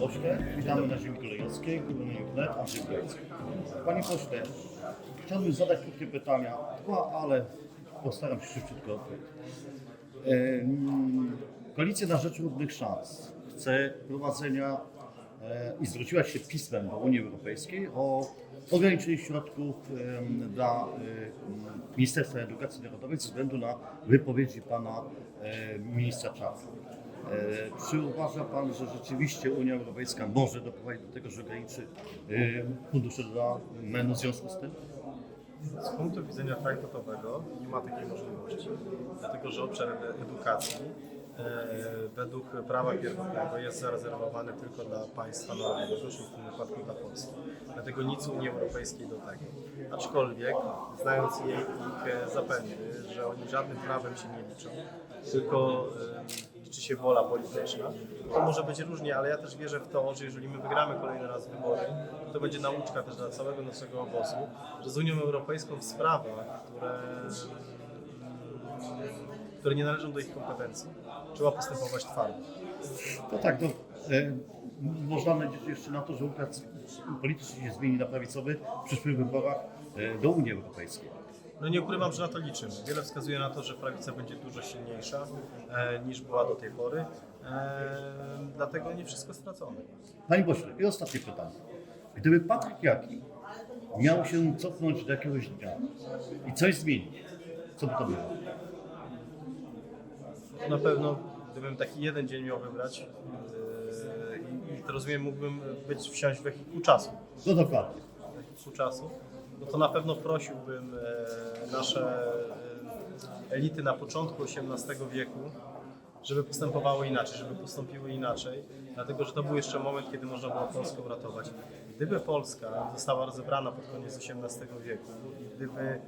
pośle, witamy na ziemi kolejowskiej, Górny Wnet, Andrzej Bielski. Panie pośle, chciałbym zadać krótkie pytania, dwa, ale postaram się szybciutko odpowiedzieć. Koalicja na rzecz równych szans chce prowadzenia e, i zwróciła się pismem do Unii Europejskiej o ograniczeniu środków dla Ministerstwa Edukacji Narodowej ze względu na wypowiedzi pana ministra Czarnka. E, Czy uważa Pan, że rzeczywiście Unia Europejska może doprowadzić do tego, że ograniczy e, fundusze dla MEN-u w związku z tym? Z punktu widzenia traktatowego nie ma takiej możliwości, dlatego że obszar edukacji e, według prawa pierwotnego jest zarezerwowany tylko dla państwa narodowego, w tym wypadku dla Polski. Dlatego nic Unii Europejskiej do tego. Aczkolwiek, znając jej ich zapędy, że oni żadnym prawem się nie liczą, tylko liczy się wola polityczna, to może być różnie, ale ja też wierzę w to, że jeżeli my wygramy kolejny raz wybory, to będzie nauczka też dla całego naszego obozu, że z Unią Europejską w sprawach, które, które nie należą do ich kompetencji, trzeba postępować twardo. No tak, no, e, można liczyć jeszcze na to, że układ polityczny się zmieni na prawicowy w przyszłych wyborach e, do Unii Europejskiej. No nie ukrywam, że na to liczymy. Wiele wskazuje na to, że prawica będzie dużo silniejsza e, niż była do tej pory, e, dlatego nie wszystko stracone. Panie pośle, i ostatnie pytanie. Gdyby Patryk Jaki miał się cofnąć do jakiegoś dnia i coś zmienić, co by to było? Na pewno, gdybym taki jeden dzień miał wybrać i, i to rozumiem, mógłbym być wsiąść w wehikuł czasu, No dokładnie. wehikuł czasu, no to na pewno prosiłbym e, nasze e, elity na początku XVIII wieku, żeby postępowały inaczej, żeby postąpiły inaczej, dlatego że to był jeszcze moment, kiedy można było Polskę uratować. Gdyby Polska została rozebrana pod koniec XVIII wieku i gdyby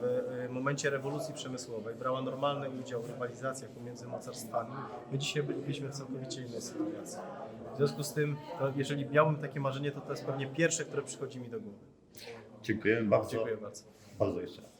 w e, momencie rewolucji przemysłowej brała normalny udział w rywalizacjach pomiędzy mocarstwami, my dzisiaj bylibyśmy w całkowicie innej sytuacji. W związku z tym, jeżeli miałbym takie marzenie, to to jest pewnie pierwsze, które przychodzi mi do głowy. Dziękuję bardzo. Dziękuję bardzo. Bardzo jeszcze raz.